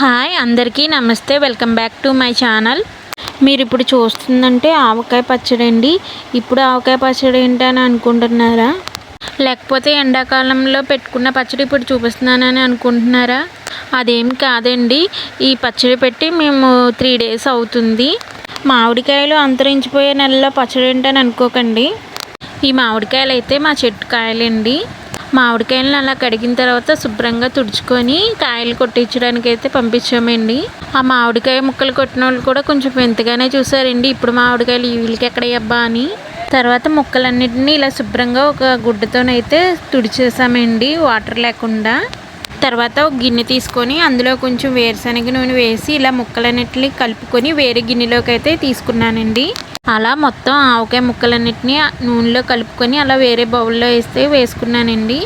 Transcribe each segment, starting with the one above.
Hi అందరికీ నమస్తే. Welcome back to my channel. మీరు ఇప్పుడు చూస్తుందంటే ఆవకాయ పచ్చడి అండి. ఇప్పుడు ఆవకాయ పచ్చడి ఏంటని అనుకుంటున్నారా? లేకపోతే ఎండాకాలంలో పెట్టుకున్న పచ్చడి ఇప్పుడు చూపిస్తున్నానని అనుకుంటున్నారా? అదేం కాదండి. ఈ పచ్చడి పెట్టి మేము త్రీ డేస్ అవుతుంది. మామిడికాయలు అంతరించిపోయే నెలలో పచ్చడి ఏంటని అనుకోకండి. ఈ మామిడికాయలు అయితే మా చెట్టు కాయలండి. మామిడికాయలను అలా కడిగిన తర్వాత శుభ్రంగా తుడుచుకొని కాయలు కొట్టించడానికి అయితే పంపించామండి. ఆ మామిడికాయ ముక్కలు కొట్టిన వాళ్ళు కూడా కొంచెం వింతగానే చూసారండి. ఇప్పుడు మామిడికాయలు వీళ్ళకి ఎక్కడ అని. తర్వాత ముక్కలన్నిటిని ఇలా శుభ్రంగా ఒక గుడ్డతోనైతే తుడిచేసామండి వాటర్ లేకుండా. తర్వాత ఒక గిన్నె తీసుకొని అందులో కొంచెం వేరుశనగ నూనె వేసి ఇలా ముక్కలన్నిటిని కలుపుకొని వేరే గిన్నెలోకి అయితే తీసుకున్నానండి. అలా మొత్తం ఆవకాయ ముక్కలన్నిటిని నూనెలో కలుపుకొని అలా వేరే బౌల్లో వేస్తే వేసుకున్నానండి.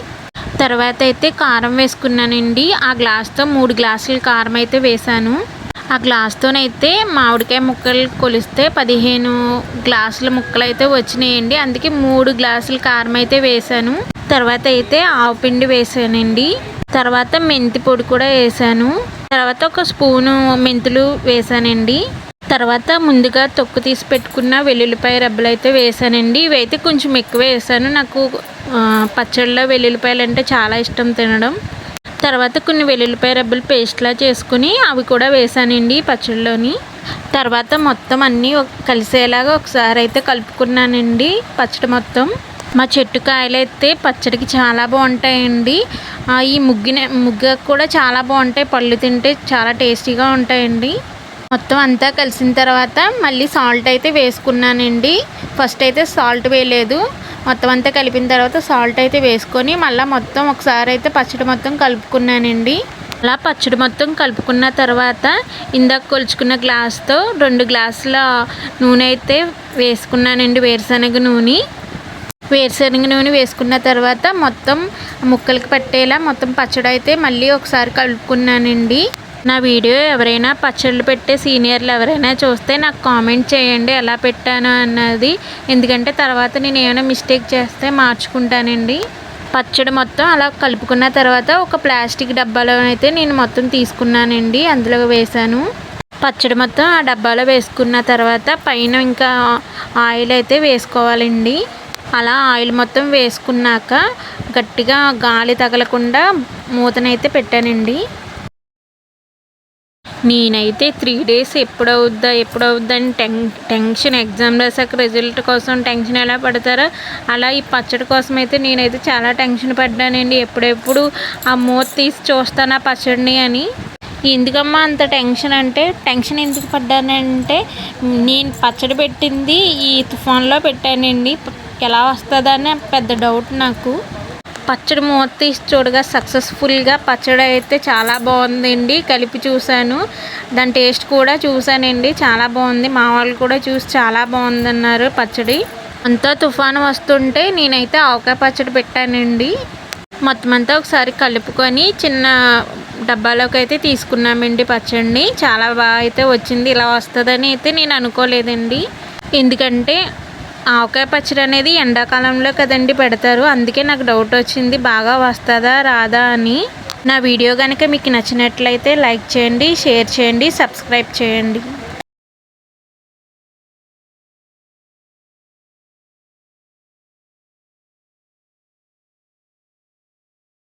తర్వాత అయితే కారం వేసుకున్నానండి. ఆ గ్లాస్తో మూడు గ్లాసులు కారం అయితే వేసాను ఆ గ్లాస్తోనైతే మామిడికాయ ముక్కలు కొలిస్తే పదిహేను గ్లాసుల ముక్కలు అయితే వచ్చినాయండి. అందుకే మూడు గ్లాసులు కారం అయితే వేసాను తర్వాత అయితే ఆవు పిండి వేసానండి తర్వాత మెంతి పొడి కూడా వేసాను తర్వాత ఒక స్పూను మెంతులు వేసానండి తర్వాత ముందుగా తొక్కు తీసి పెట్టుకున్న వెల్లుల్లిపాయ రబ్బలు అయితే వేసానండి. ఇవైతే కొంచెం ఎక్కువ వేసాను. నాకు పచ్చళ్ళలో వెల్లుల్లిపాయలు అంటే చాలా ఇష్టం తినడం. తర్వాత కొన్ని వెల్లుల్లిపాయ రబ్బలు పేస్ట్లా చేసుకుని అవి కూడా వేసానండి పచ్చళ్ళలోని. తర్వాత మొత్తం అన్నీ కలిసేలాగా ఒకసారి అయితే కలుపుకున్నానండి పచ్చడి మొత్తం. మా చెట్టు కాయలు అయితే పచ్చడికి చాలా బాగుంటాయండి. ఈ ముగ్గిన ముగ్గ కూడా చాలా బాగుంటాయి. పళ్ళు తింటే చాలా టేస్టీగా ఉంటాయండి. మొత్తం అంతా కలిసిన తర్వాత మళ్ళీ సాల్ట్ అయితే వేసుకున్నానండి. ఫస్ట్ అయితే సాల్ట్ వేయలేదు. మొత్తం అంతా కలిపిన తర్వాత సాల్ట్ అయితే వేసుకొని మళ్ళీ మొత్తం ఒకసారి అయితే పచ్చడి మొత్తం కలుపుకున్నానండి. అలా పచ్చడి మొత్తం కలుపుకున్న తర్వాత ఇందాక కొలుచుకున్న గ్లాస్తో రెండు గ్లాసుల నూనె అయితే వేసుకున్నానండి వేరుశనగ నూనె. వేరుశనగ నూనె వేసుకున్న తర్వాత మొత్తం ముక్కలకి పట్టేలా మొత్తం పచ్చడి అయితే మళ్ళీ ఒకసారి కలుపుకున్నానండి. నా వీడియో ఎవరైనా పచ్చళ్ళు పెట్టే సీనియర్లు ఎవరైనా చూస్తే నాకు కామెంట్ చేయండి ఎలా పెట్టాను అన్నది. ఎందుకంటే తర్వాత నేను ఏమైనా మిస్టేక్ చేస్తే మార్చుకుంటానండి. పచ్చడి మొత్తం అలా కలుపుకున్న తర్వాత ఒక ప్లాస్టిక్ డబ్బాలో అయితే నేను మొత్తం తీసుకున్నానండి అందులో వేసాను పచ్చడి మొత్తం ఆ డబ్బాలో వేసుకున్న తర్వాత పైన ఇంకా ఆయిల్ అయితే వేసుకోవాలండి. అలా ఆయిల్ మొత్తం వేసుకున్నాక గట్టిగా గాలి తగలకుండా మూతనైతే పెట్టానండి. నేనైతే త్రీ డేస్ ఎప్పుడవుద్దా ఎప్పుడవుద్దా అని టెన్ టెన్షన్ ఎగ్జామ్ రాసాక రిజల్ట్ కోసం టెన్షన్ ఎలా పడతారో అలా ఈ పచ్చడి కోసం అయితే నేనైతే చాలా టెన్షన్ పడ్డానండి. ఎప్పుడెప్పుడు ఆ మూత తీసి చూస్తాను ఆ పచ్చడిని అని. ఎందుకమ్మా అంత టెన్షన్ అంటే టెన్షన్ ఎందుకు పడ్డానంటే నేను పచ్చడి పెట్టింది ఈ తుఫాన్లో పెట్టానండి. ఎలా వస్తుందని పెద్ద డౌట్ నాకు. పచ్చడి మూత తీసి చూడగా సక్సెస్ఫుల్గా పచ్చడి అయితే చాలా బాగుందండి. కలిపి చూశాను. దాని టేస్ట్ కూడా చూశానండి. చాలా బాగుంది. మా వాళ్ళు కూడా చూసి చాలా బాగుందన్నారు పచ్చడి. అంతా తుఫాను వస్తుంటే నేనైతే ఆవకాయ పచ్చడి పెట్టానండి. మొత్తం అంతా ఒకసారి కలుపుకొని చిన్న డబ్బాలోకి అయితే తీసుకున్నామండి పచ్చడిని. చాలా బాగా అయితే వచ్చింది. ఇలా వస్తుందని అయితే నేను అనుకోలేదండి. ఎందుకంటే ఆవకాయ పచ్చడి అనేది ఎండాకాలంలో కదండి పెడతారు. అందుకే నాకు డౌట్ వచ్చింది బాగా వస్తుందా రాదా అని. నా వీడియో కనుక మీకు నచ్చినట్లయితే లైక్ చేయండి షేర్ చేయండి సబ్స్క్రైబ్ చేయండి.